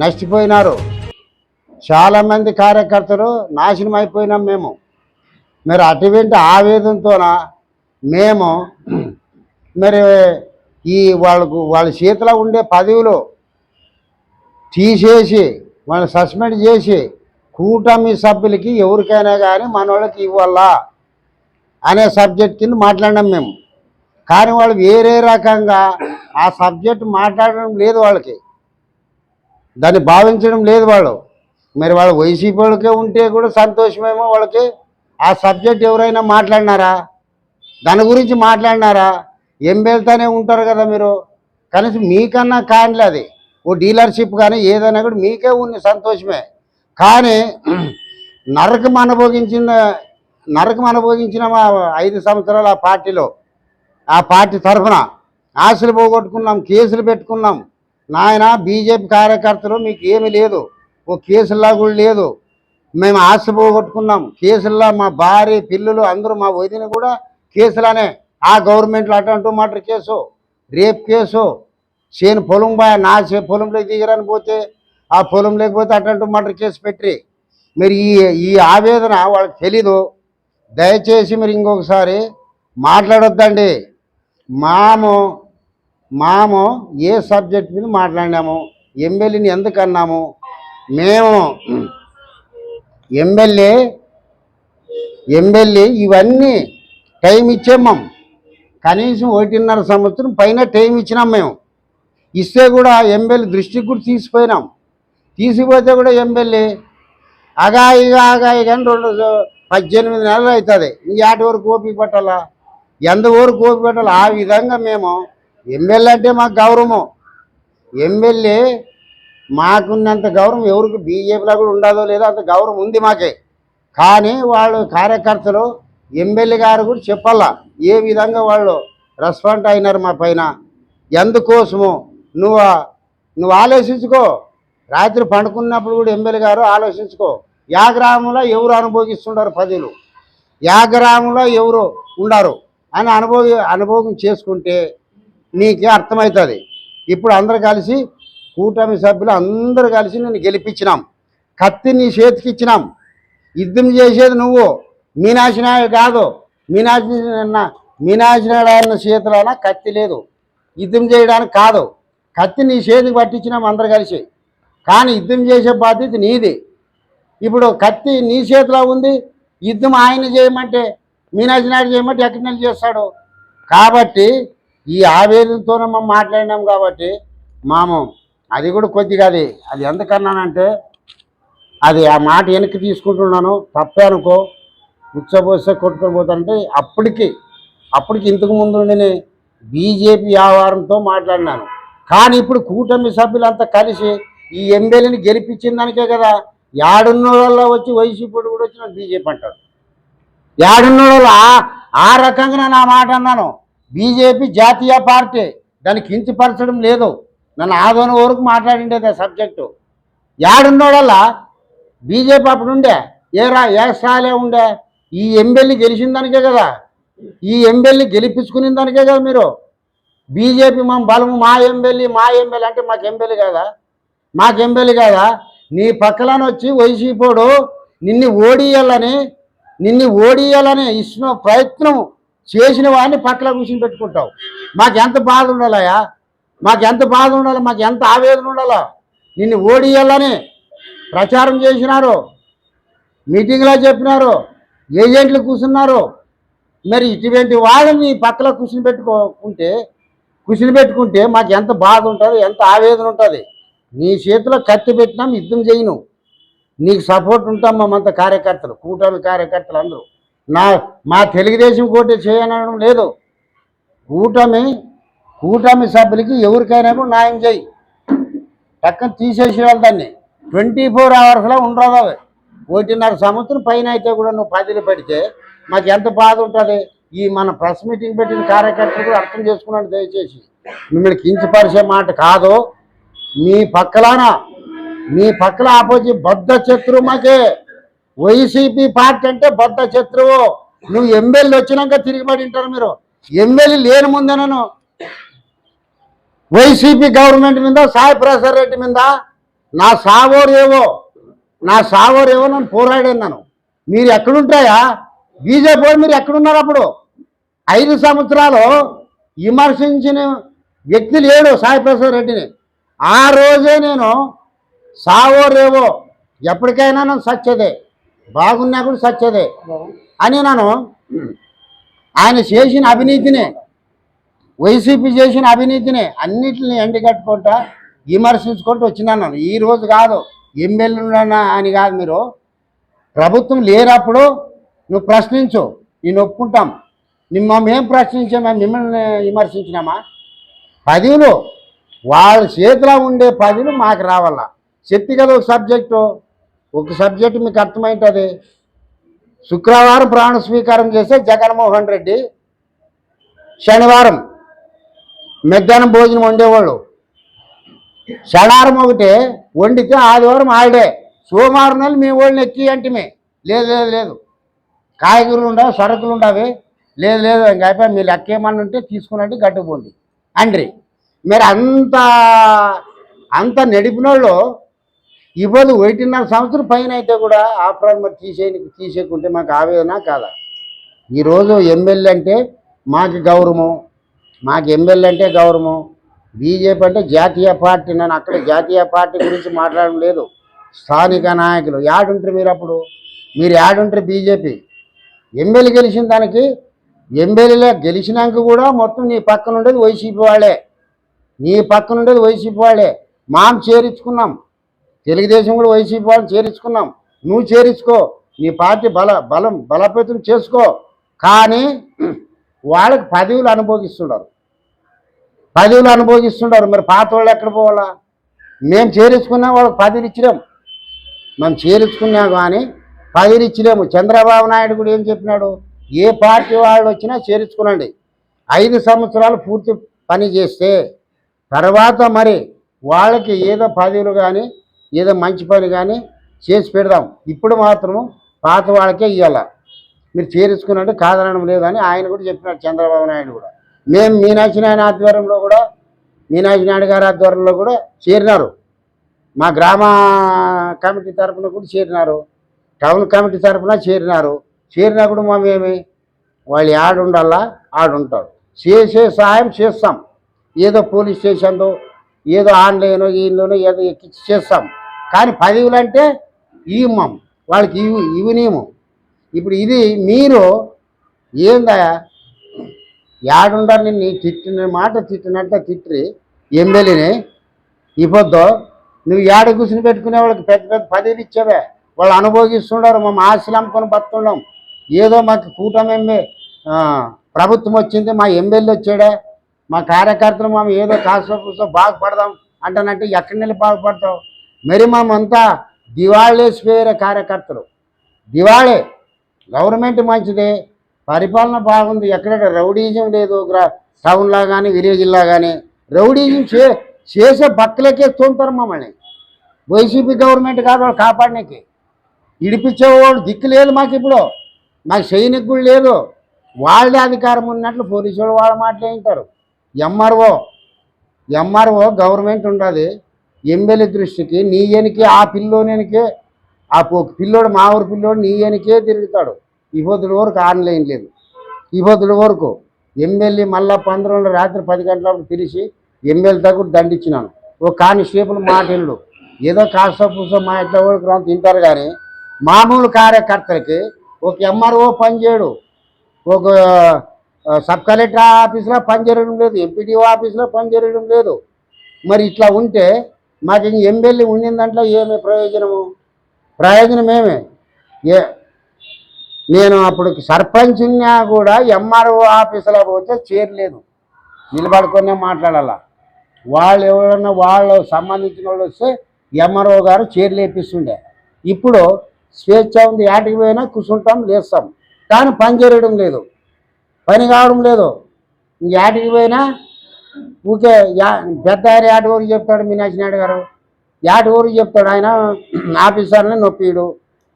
నష్టపోయినారు. చాలామంది కార్యకర్తలు నాశనం అయిపోయినాం మేము. మరి అటువంటి ఆవేదనతోన మేము మరి ఈ వాళ్ళకు వాళ్ళ చేతిలో ఉండే పదవులు తీసేసి వాళ్ళని సస్పెండ్ చేసి కూటమి సభ్యులకి ఎవరికైనా కానీ మన వాళ్ళకి ఇవ్వాలా అనే సబ్జెక్ట్ కింద మాట్లాడినాం మేము. కానీ వాళ్ళు వేరే రకంగా ఆ సబ్జెక్ట్ మాట్లాడడం లేదు వాళ్ళకి. దాన్ని భావించడం లేదు వాళ్ళు. మరి వాళ్ళు వైసీపీ వాళ్ళకే ఉంటే కూడా సంతోషమేమో వాళ్ళకి. ఆ సబ్జెక్ట్ ఎవరైనా మాట్లాడినారా? దాని గురించి మాట్లాడినారా? ఎంబెల్తోనే ఉంటారు కదా మీరు. కనీసం మీకన్నా కానిలే అది. ఓ డీలర్షిప్ కానీ ఏదైనా కూడా మీకే ఉంది సంతోషమే. కానీ నరకం అనుభవించిన నరకం అనుభవించిన ఐదు సంవత్సరాలు ఆ పార్టీలో. ఆ పార్టీ తరఫున ఆశలు పోగొట్టుకున్నాం కేసులు పెట్టుకున్నాం. నాయన బీజేపీ కార్యకర్తలు మీకు ఏమీ లేదు. ఓ కేసుల్లా కూడా లేదు. మేము ఆశ పోగొట్టుకున్నాం కేసుల్లా మా భార్య పిల్లలు అందరూ మా వదిన కూడా కేసులానే ఆ గవర్నమెంట్లో అటంటూ మటర్ కేసు రేప్ కేసు. చేను పొలం బాయ్ నా చే పొలంలోకి దిగరని పోతే ఆ పొలం లేకపోతే అటంటూ మటర్ కేసు పెట్టి మరి ఈ ఈ ఆవేదన వాళ్ళకి తెలీదు. దయచేసి మీరు ఇంకొకసారి మాట్లాడొద్దండి. మాము మాము ఏ సబ్జెక్ట్ మీద మాట్లాడినాము? ఎమ్మెల్యేని ఎందుకు అన్నాము? మేము ఎమ్మెల్యే ఎమ్మెల్యే ఇవన్నీ టైం ఇచ్చాము కనీసం ఒకటిన్నర సంవత్సరం పైన టైం ఇచ్చినాం మేము. ఇస్తే కూడా ఎమ్మెల్యే దృష్టికి కూడా తీసిపోయినాం. తీసిపోతే కూడా ఎమ్మెల్యే అగాయిగా అగాయిగా అని రెండు పద్దెనిమిది నెలలు అవుతుంది. ఇంకేటి వరకు ఓపిక పట్టాలా? ఎంత వరకు ఓపిక పెట్టాలా? ఆ విధంగా మేము ఎమ్మెల్యే అంటే మాకు గౌరవము. ఎమ్మెల్యే మాకున్నంత గౌరవం ఎవరికి బీజేపీలో కూడా ఉండదో లేదో అంత గౌరవం ఉంది మాకే. కానీ వాళ్ళు కార్యకర్తలు ఎమ్మెల్యే గారు కూడా చెప్పాలా ఏ విధంగా వాళ్ళు రెస్పాండ్ అయినారు మా పైన. ఎందుకోసము? నువ్వు నువ్వు ఆలోచించుకో. రాత్రి పండుకున్నప్పుడు కూడా ఎమ్మెల్యే గారు ఆలోచించుకో. యా గ్రామంలో ఎవరు అనుభవిస్తుండారు ప్రజలు? యా గ్రామంలో ఎవరు ఉండారు? అని అనుభవ అనుభవం చేసుకుంటే నీకే అర్థమవుతుంది. ఇప్పుడు అందరు కలిసి కూటమి సభ్యులు అందరూ కలిసి నేను గెలిపించినాం. కత్తి నీ చేతికి ఇచ్చినాం. యుద్ధం చేసేది నువ్వు. మీనాక్షి కాదు. మీనాక్షి నా- మీనాక్షి నాయుడు చేతిలోన కత్తి లేదు. యుద్ధం చేయడానికి కాదు. కత్తి నీ చేతికి పట్టించినాం అందరు కలిసి. కానీ యుద్ధం చేసే బాధ్యత నీది. ఇప్పుడు కత్తి నీ చేతిలో ఉంది. యుద్ధం ఆయన చేయమంటే మీనాశినాయుడు చేయమంటే ఎక్కడి నుంచి చేస్తాడు? కాబట్టి ఈ ఆవేదనతోనే మనం మాట్లాడినాం కాబట్టి మాము. అది కూడా కొద్దిగా అది అది ఎందుకన్నానంటే అది ఆ మాట వెనక్కి తీసుకుంటున్నాను. తప్పే అనుకో. ఉచ్చబోసే కొట్టుకొని పోతానంటే అప్పటికి అప్పటికి ఇంతకు ముందు నేను బీజేపీ వ్యవహారంతో మాట్లాడినాను. కానీ ఇప్పుడు కూటమి సభ్యులంతా కలిసి ఈ ఎమ్మెల్యేని గెలిపించిన దానికే కదా ఏడున్నోళ్ళల్లో వచ్చి వైసీపీ కూడా వచ్చిన బీజేపీ అంటాడు ఏడున్నోళ్ళు ఆ రకంగా నేను ఆ మాట అన్నాను. బీజేపీ జాతీయ పార్టీ. దాన్ని కించపరచడం లేదు. నన్ను ఆదోని వరకు మాట్లాడిండేది ఆ సబ్జెక్టు. ఏడున్నోడల్లా బీజేపీ అప్పుడు ఉండే. ఏ రా ఏ స్థాయిలో ఉండే? ఈ ఎమ్మెల్యే గెలిచిన దానికే కదా. ఈ ఎమ్మెల్యే గెలిపించుకునే దానికే కదా మీరు. బీజేపీ మా బలము మా ఎమ్మెల్యే మా ఎమ్మెల్యే అంటే మాకు ఎమ్మెల్యే కదా? మాకు ఎమ్మెల్యే కదా? నీ పక్కలను వచ్చి వైసీపోడు నిన్ను ఓడియాలని నిన్ను ఓడియాలని ఇచ్చిన ప్రయత్నం చేసిన వాడిని పక్కన కూర్చుని పెట్టుకుంటావు. మాకు ఎంత బాధ ఉండాలయా మాకు ఎంత బాధ ఉండాలి? మాకు ఎంత ఆవేదన ఉండాలా? నిన్ను ఓడియాలని ప్రచారం చేసినారు. మీటింగ్లో చెప్పినారు. ఏజెంట్లు కూర్చున్నారు. మరి ఇటువంటి వాళ్ళని పక్కన కూర్చుని పెట్టుకుంటే కూర్చుని పెట్టుకుంటే మాకు ఎంత బాధ ఉంటుంది ఎంత ఆవేదన ఉంటుంది? నీ చేతిలో కత్తి పెట్టినాం యుద్ధం చేయను. నీకు సపోర్ట్ ఉంటాం మేమంతా కార్యకర్తలు కూటమి కార్యకర్తలు అందరూ. నా మా తెలుగుదేశం కోటి చేయనడం లేదు. కూటమి కూటమి సభ్యులకి ఎవరికైనా కూడా న్యాయం చేయి. పక్కన తీసేసి దాన్ని. ట్వంటీ ఫోర్ అవర్స్లో ఉండదు అవి. ఒకటిన్నర సంవత్సరం పైన అయితే కూడా నువ్వు పదిలు పెడితే మాకు ఎంత బాధ ఉంటుంది? ఈ మన ప్రెస్ మీటింగ్ పెట్టిన కార్యకర్తలు కూడా అర్థం చేసుకున్నాడు దయచేసి. మిమ్మల్ని కించపరిచే మాట కాదు. మీ పక్కలాన మీ పక్కల ఆపోజిట్ బద్ద చత్రు మాకే. వైసీపీ పార్టీ అంటే బద్ద శత్రువు. నువ్వు ఎమ్మెల్యే వచ్చినాక తిరిగిపడి ఉంటారు మీరు. ఎమ్మెల్యే లేని ముందేనను వైసీపీ గవర్నమెంట్ మీద సాయి ప్రసాద్ రెడ్డి మీద నా సావోరేవో నా సావోరేవో నన్ను పోరాడాను మీరు ఎక్కడుంటాయా? బీజేపీ మీరు ఎక్కడున్నారు అప్పుడు? ఐదు సంవత్సరాలు విమర్శించిన వ్యక్తి లేడు సాయి ప్రసాద్ రెడ్డిని. ఆ రోజే నేను సావోరేవో ఎప్పటికైనా నన్ను సచ్చేదే. బాగున్నా కూడా సచ్చేదే. అని నేను ఆయన చేసిన అవినీతిని వైసీపీ చేసిన అవినీతిని అన్నిటిని ఎండగట్టుకుంటా విమర్శించుకుంటూ వచ్చినాను ఈ రోజు కాదు ఎమ్మెల్యేనా అని కాదు మీరు. ప్రభుత్వం లేనప్పుడు నువ్వు ప్రశ్నించు నేను ఒప్పుకుంటాం. నిమ్మ మేము ప్రశ్నించామా మిమ్మల్ని విమర్శించినామా? పదవులు వాళ్ళ చేతిలో ఉండే పదవులు మాకు రావాల. ఒక సబ్జెక్టు. ఒక సబ్జెక్ట్ మీకు అర్థమైంటుంది? శుక్రవారం ప్రాణ స్వీకారం చేస్తే జగన్మోహన్ రెడ్డి శనివారం మధ్యాహ్నం భోజనం వండేవాళ్ళు. శనివారం ఒకటి వండితే ఆదివారం ఆడే సోమవారం నెలలు మీ వాళ్ళని ఎక్కి అంటే లేదు లేదు లేదు. కాయగూరలు ఉండవు సరుకులు ఉండవి. లేదు లేదు ఇంకా అయిపోయి మీరు లెక్క ఏమన్నా ఉంటే తీసుకున్నట్టు గట్టుకుపోండి అండ్రి. మీరు అంత అంత నడిపినోళ్ళు ఇవ్వదు ఒకటిన్నర సంవత్సరం పైన అయితే కూడా ఆఫ్రాన్ మరి తీసే తీసేకుంటే మాకు ఆవేదన కాదా ఈరోజు ఎమ్మెల్యే అంటే మాకు గౌరవం మాకు ఎమ్మెల్యే అంటే గౌరవం బీజేపీ అంటే జాతీయ పార్టీ నేను అక్కడ జాతీయ పార్టీ గురించి మాట్లాడడం లేదు. స్థానిక నాయకులు యాడుంటారు మీరు అప్పుడు. మీరు యాడుంటారు బీజేపీ. ఎమ్మెల్యే గెలిచిన దానికి ఎమ్మెల్యేలే గెలిచినాక కూడా మొత్తం నీ పక్కన ఉండేది వైసీపీ వాళ్ళే. నీ పక్కన ఉండేది వైసీపీ వాళ్ళే. మాం చేరించుకున్నాం. తెలుగుదేశం కూడా వైసీపీ వాళ్ళని చేరించుకున్నాం. నువ్వు చేరించుకో నీ పార్టీ బల బలం బలపేతం చేసుకో. కానీ వాళ్ళకి పదవులు అనుభోగిస్తున్నారు పదవులు అనుభవిస్తున్నారు మరి పాత వాళ్ళు ఎక్కడ పోవాలా? మేము చేరించుకున్నా వాళ్ళకి పదవులు ఇచ్చినాం. మనం చేరించుకున్నా కానీ పదవులు ఇచ్చినాము చంద్రబాబు నాయుడు కూడా ఏం చెప్పినాడు? ఏ పార్టీ వాళ్ళు వచ్చినా చేరించుకునండి. ఐదు సంవత్సరాలు పూర్తి పని చేస్తే తర్వాత మరి వాళ్ళకి ఏదో పదవులు కానీ ఏదో మంచి పని కానీ చేసి పెడదాం. ఇప్పుడు మాత్రం పాత వాళ్ళకే ఇవ్వాల మీరు చేరుచుకున్నట్టు కాదనడం లేదని ఆయన కూడా చెప్పినాడు చంద్రబాబు నాయుడు కూడా. మేము మీనాక్షి నాయన ఆధ్వర్యంలో కూడా మీనాక్షి నాయుడు గారి ఆధ్వర్యంలో కూడా చేరినారు. మా గ్రామ కమిటీ తరఫున కూడా చేరినారు. టౌన్ కమిటీ తరఫున చేరినారు. చేరినా కూడా మేమేమి వాళ్ళు ఆడుండాలా ఆడుంటారు. చేసే సహాయం చేస్తాం. ఏదో పోలీస్ స్టేషన్లో ఏదో ఆన్లైన్ ఈన్లోనో ఏదో ఎక్కించి చేస్తాం. కానీ పదవులు అంటే ఇవ్వం వాళ్ళకి ఇవి ఇవ్వనేము ఇప్పుడు ఇది మీరు ఏందా? యాడుండాలి నిన్ను తిట్టిన మాట తిట్టినట్ట తిట్టి ఎమ్మెల్యేని. ఇవ్వద్దు నువ్వు ఏడ కూర్చుని పెట్టుకునే వాళ్ళకి పెద్ద పెద్ద పదవులు ఇచ్చావే. వాళ్ళు అనుభోగిస్తుండారు మేము ఆశలు అమ్ముకొని బతున్నాం ఏదో మాకు కూటమి ప్రభుత్వం వచ్చింది మా ఎమ్మెల్యే వచ్చాడే. మా కార్యకర్తలు మేము ఏదో కాస్త కూస్తో బాగుపడదాం అంటానంటే ఎక్కడి నెల బాగుపడతావు? మరి మేమంతా దివాళేసిపోయారు కార్యకర్తలు. దివాళే గవర్నమెంట్ మంచిదే పరిపాలన బాగుంది ఎక్కడ రౌడీజం లేదు గ్రా టౌన్లో కానీ విలేజ్లో కానీ రౌడీజం చే చేసే బక్కలకే తోలుతారు మమ్మల్ని. వైసీపీ గవర్నమెంట్ కాదు వాళ్ళు కాపాడడానికి ఇడిపించేవాళ్ళు దిక్కు లేదు మాకు ఇప్పుడు మాకు సైనికులు లేదు. వాళ్ళే అధికారం ఉన్నట్లు పోలీసు వాళ్ళు వాళ్ళ మాటలే వింటారు. ఎంఆర్ఓ ఎంఆర్ఓ గవర్నమెంట్ ఉండదు ఎమ్మెల్యే దృష్టికి నీ ఎనికి ఆ పిల్లోనికి ఆ పిల్లోడు మా ఊరు పిల్లోడు నీ ఎనికే తిరుగుతాడు. ఇబ్బందుల వరకు ఆన్లైన్ లేదు. ఇబ్బందుల వరకు ఎమ్మెల్యే మళ్ళా పంద్రంలో రాత్రి పది గంటలకు పిలిచి ఎమ్మెల్యే దగ్గర దండిచ్చినాను. ఓ కానిస్టేబుల్ మాటెళ్ళు. ఏదో కాస్త పూసో మా ఇంట్లో వరకు తింటారు కానీ మామూలు కార్యకర్తలకి ఒక ఎంఆర్ఓ పనిచేయడు ఒక సబ్ కలెక్టర్ ఆఫీస్లో పనిచేయడం లేదు ఎంపీటీఓ ఆఫీస్లో పనిచేయడం లేదు. మరి ఇట్లా ఉంటే మాకు ఇంక ఎమ్మెల్యే ఉండిన దాంట్లో ఏమే ప్రయోజనము? ప్రయోజనం ఏమే? ఏ నేను అప్పుడు సర్పంచ్ ఉన్నా కూడా ఎంఆర్ఓ ఆఫీసులో పోతే చేరలేదు. నిలబడుకునే మాట్లాడాల. వాళ్ళు ఎవరన్నా వాళ్ళు సంబంధించిన వాళ్ళు వస్తే ఎంఆర్ఓ గారు చేరలేపిస్తుండే ఇప్పుడు స్వేచ్ఛ ఉంది యాటికి పోయినా కూర్చుంటాం లేస్తాం. కానీ పని చేయడం లేదు. పని కావడం లేదు. యాటికి పోయినా ఊకే యా పెద్ద యాటి ఊరికి చెప్తాడు మీనాక్షి నాయుడు గారు. యాటి ఊరికి చెప్తాడు ఆయన ఆఫీసర్ని నొప్పిడు.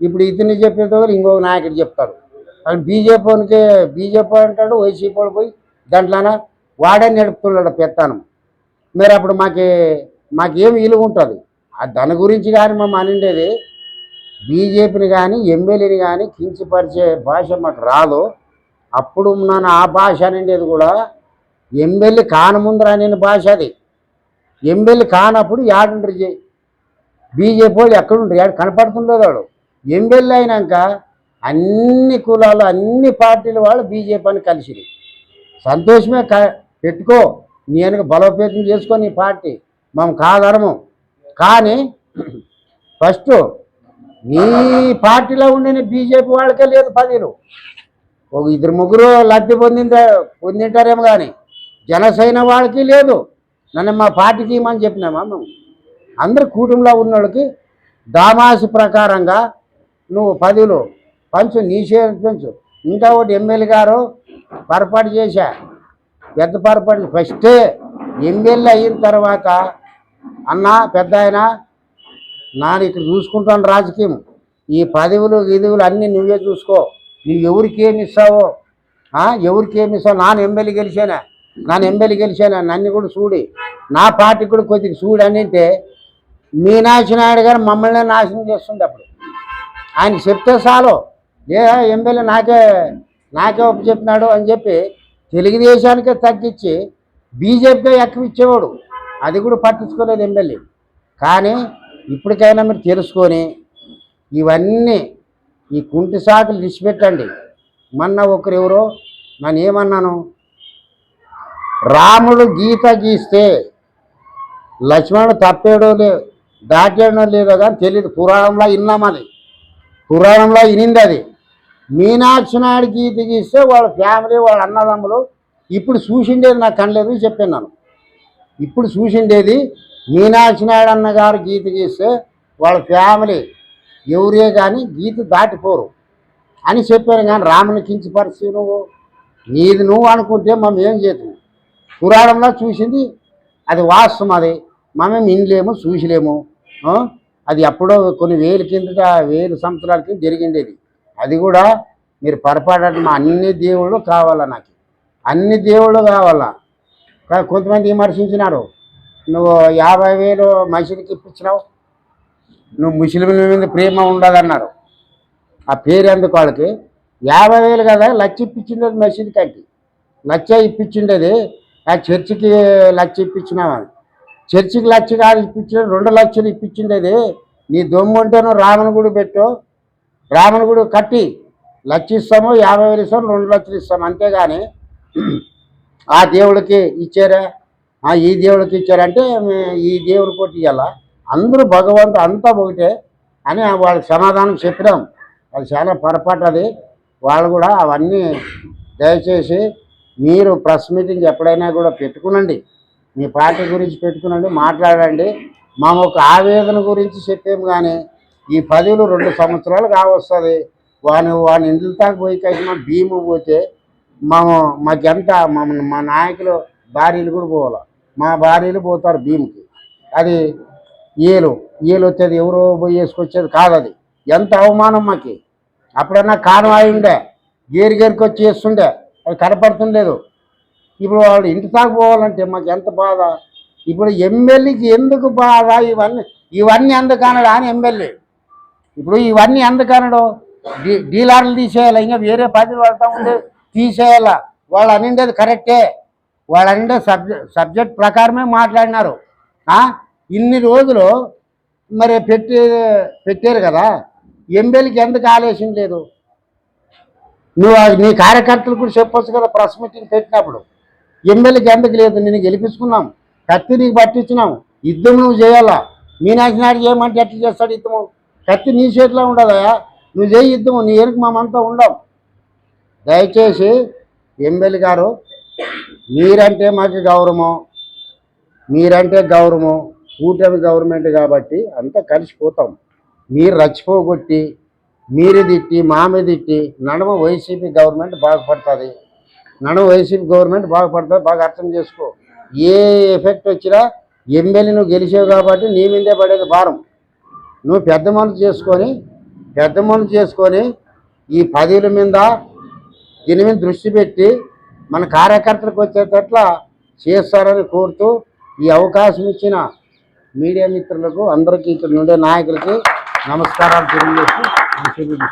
ఇప్పుడు ఇతన్ని చెప్పేది ఇంకొక నాయకుడు చెప్తాడు. అక్కడ బీజేపీకి బీజేపీ అంటాడు వైసీపీ పోయి దాంట్లోన వాడే నడుపుతున్నాడు పెత్తానం. మరి అప్పుడు మాకు మాకేం విలువ ఉంటుంది? ఆ దాని గురించి కానీ మేము అనిండేది బీజేపీని కానీ ఎమ్మెల్యేని కానీ కించపరిచే భాష మాకు రాదు. అప్పుడు నన్ను ఆ భాష అనేది కూడా ఎంబెల్లి కానముందర అనే భాష అది. ఎమ్మెల్యే కానప్పుడు యాడుండ్రి చేయి బీజేపీ వాళ్ళు ఎక్కడుండ్రు యాడు కనపడుతుండేది వాడు. ఎంబెల్లి అయినాక అన్ని కులాలు అన్ని పార్టీల వాళ్ళు బీజేపీ అని కలిసిరి. సంతోషమే క పెట్టుకో. నేను బలోపేతం చేసుకో నీ పార్టీ. మేము కాదరము కానీ ఫస్ట్ నీ పార్టీలో ఉండే బీజేపీ వాళ్ళకే లేదు పదిలు ఒక ఇద్దరు ముగ్గురు లబ్ధి పొందింద పొందింటారేమో కానీ జనసేన వాళ్ళకి లేదు. నన్ను మా పార్టీకి ఇమ్మని చెప్పినామా మేము? అందరు కూటమిలో ఉన్న వాళ్ళకి ప్రకారంగా నువ్వు పదవులు పంచు నీ షేర్ ఇంకా ఒకటి ఎమ్మెల్యే గారు పొరపాటు చేశా. పెద్ద పొరపాటు ఫస్టే ఎమ్మెల్యే అయిన తర్వాత అన్న పెద్ద ఆయన నాన్న ఇక్కడ చూసుకుంటాను రాజకీయం. ఈ పదవులు గిదువులు అన్నీ నువ్వే చూసుకో. నువ్వు ఎవరికి ఏమి ఇస్తావో? ఎవరికి ఏమి ఇస్తావు? నాన్న ఎమ్మెల్యే గెలిచానా? నాన్న ఎమ్మెల్యే గెలిచానా? నన్ను కూడా చూడి. నా పార్టీ కూడా కొద్దిగా చూడు అని అంటే మీనాక్షి నాయుడు గారు మమ్మల్ని నాశనం చేస్తుంది అప్పుడు. ఆయన చెప్తే చాలు. ఏ ఎమ్మెల్యే నాకే నాకే ఒప్పు చెప్పినాడు అని చెప్పి తెలుగుదేశానికే తగ్గించి బీజేపీగా ఎక్కువ ఇచ్చేవాడు. అది కూడా పట్టించుకోలేదు ఎమ్మెల్యే. కానీ ఇప్పటికైనా మీరు తెలుసుకొని ఇవన్నీ ఈ కుంటి సాకులు విడిచిపెట్టండి మొన్న ఒకరు ఎవరో? నన్ను ఏమన్నాను? రాముడు గీత గీస్తే లక్ష్మణుడు తప్పేడో లే దాటాడో లేదో కానీ తెలియదు పురాణంలో విన్నామది పురాణంలో వినింది అది. మీనాక్షి నాయుడు గీత గీస్తే వాళ్ళ ఫ్యామిలీ వాళ్ళ అన్నదమ్ములు ఇప్పుడు చూసిండేది నాకు కనలేదు చెప్పాను నేను. ఇప్పుడు చూసిండేది మీనాక్షి నాయుడు అన్నగారు గీత గీస్తే వాళ్ళ ఫ్యామిలీ ఎవరే కానీ గీత దాటిపోరు. అని చెప్పాను కానీ రాముని కించపరిచి నువ్వు? నీది నువ్వు అనుకుంటే మనం ఏం చేద్దాం? పురాణంలో చూసింది అది వాస్తవం అది. మనం వినలేము చూసిలేము. అది ఎప్పుడో కొన్ని వేల కిందట వేలు సంవత్సరాల కింద జరిగిండేది అది. కూడా మీరు పొరపాటు మా అన్ని దేవుళ్ళు కావాలా నాకు? అన్ని దేవుళ్ళు కావాలా? కొంతమంది విమర్శించినారు. నువ్వు యాభై వేలు మనిషికి ఇప్పించినావు? నువ్వు ముస్లింల మీద ప్రేమ ఉండదన్నారు ఆ పేరు ఎందుకు వాళ్ళకి? యాభై వేలు కదా లక్ష ఇప్పించిండేది మెషిన్ కట్టి లక్ష ఇప్పించిండేది ఆ చర్చికి లక్ష ఇప్పించినావని చర్చికి లక్ష కాదు ఇప్పించిన రెండు లక్షలు ఇప్పించిండేది. నీ దొమ్ము ఉంటేను రామని గుడి పెట్టు. రామని గుడి కట్టి లక్ష ఇస్తాము యాభై వేలు ఇస్తాము రెండు లక్షలు ఇస్తాము. అంతేగాని ఆ దేవుడికి ఇచ్చారా? ఆ ఈ దేవుడికి ఇచ్చారంటే ఈ దేవుడి కొట్టి ఇవ్వాలా అందరూ భగవంతు అంతా ఒకటే అని వాళ్ళకి సమాధానం చెప్పినాం. అది చాలా పొరపాటు అది. వాళ్ళు కూడా అవన్నీ దయచేసి మీరు ప్రెస్ మీటింగ్ ఎప్పుడైనా కూడా పెట్టుకునండి. మీ పార్టీ గురించి పెట్టుకునండి మాట్లాడండి. మా ఒక ఆవేదన గురించి చెప్పాము కానీ ఈ పదవులు రెండు సంవత్సరాలు కావస్తుంది. వాని వాని ఇండ్ల దాకా పోయి కలిసిన భీము పోతే మేము మాకెంత మమ్మల్ని మా నాయకులు భార్యలు కూడా పోవాలి. మా భార్యలు పోతారు భీముకి. అది ఏలు ఏలు వచ్చేది ఎవరో పోయి వేసుకొచ్చేది కాదు అది. ఎంత అవమానం మాకి. అప్పుడన్నా కానవాయి ఉండే గేరు గేరికి వచ్చి చేస్తుండే అది కనపడుతుండలేదు ఇప్పుడు వాళ్ళు ఇంటి దాకా పోవాలంటే మాకు ఎంత బాధ. ఇప్పుడు ఎమ్మెల్యేకి ఎందుకు బాధ? ఇవన్నీ ఇవన్నీ ఎందుకు అనడు అని ఎమ్మెల్యే. ఇప్పుడు ఇవన్నీ ఎందుకు అనడు డీ డీలర్లు తీసేయాలి? ఇంకా వేరే పది వెళ్తా ఉండే తీసేయాల? వాళ్ళు అనిండేది కరెక్టే. వాళ్ళు అనిండే సబ్జెక్ట్ సబ్జెక్ట్ ప్రకారమే మాట్లాడినారు. ఇన్ని రోజులు మరి పెట్టి పెట్టారు కదా ఎంబీఎల్కి ఎందుకు ఆలోచన లేదు? నువ్వు నీ కార్యకర్తలు కూడా చెప్పొచ్చు కదా ప్రెస్ మీటింగ్ పెట్టినప్పుడు. ఎమ్మెల్యేకి ఎందుకు లేదు? నేను గెలిపించుకున్నాం. కత్తి నీకు పట్టించినాం. యుద్ధం నువ్వు చేయాలా? మీనాక్షి నాయుడు చేయమంటే ఎట్లా చేస్తాడు యుద్ధము కత్తి నీ చేతిలో ఉండదా? నువ్వు చేయి యుద్ధము నీ ఎరుకు మామంతా ఉండం. దయచేసి ఎమ్మెల్యే గారు మీరంటే మాకు గౌరవం మీరంటే గౌరవం కూటమి గవర్నమెంట్ కాబట్టి అంతా కలిసిపోతాం. మీరు రచ్చిపోగొట్టి మీరు తిట్టి మామే తిట్టి నడమ వైసీపీ గవర్నమెంట్ బాగుపడుతుంది. నడమ వైసీపీ గవర్నమెంట్ బాగుపడుతుంది బాగా అర్థం చేసుకో. ఏ ఎఫెక్ట్ వచ్చినా ఎమ్మెల్యే నువ్వు గెలిచావు కాబట్టి నీ మీదే పడేది భారం. నువ్వు పెద్ద మనసు చేసుకొని పెద్ద మనసు చేసుకొని ఈ పదవుల మీద దీని మీద దృష్టి పెట్టి మన కార్యకర్తలకు వచ్చేటట్ల చేస్తారని కోరుతూ ఈ అవకాశం ఇచ్చిన మీడియా మిత్రులకు అందరికీ ఇక్కడ నుండే నాయకులకి నమస్కారాలు తెలియజేస్తూ నేను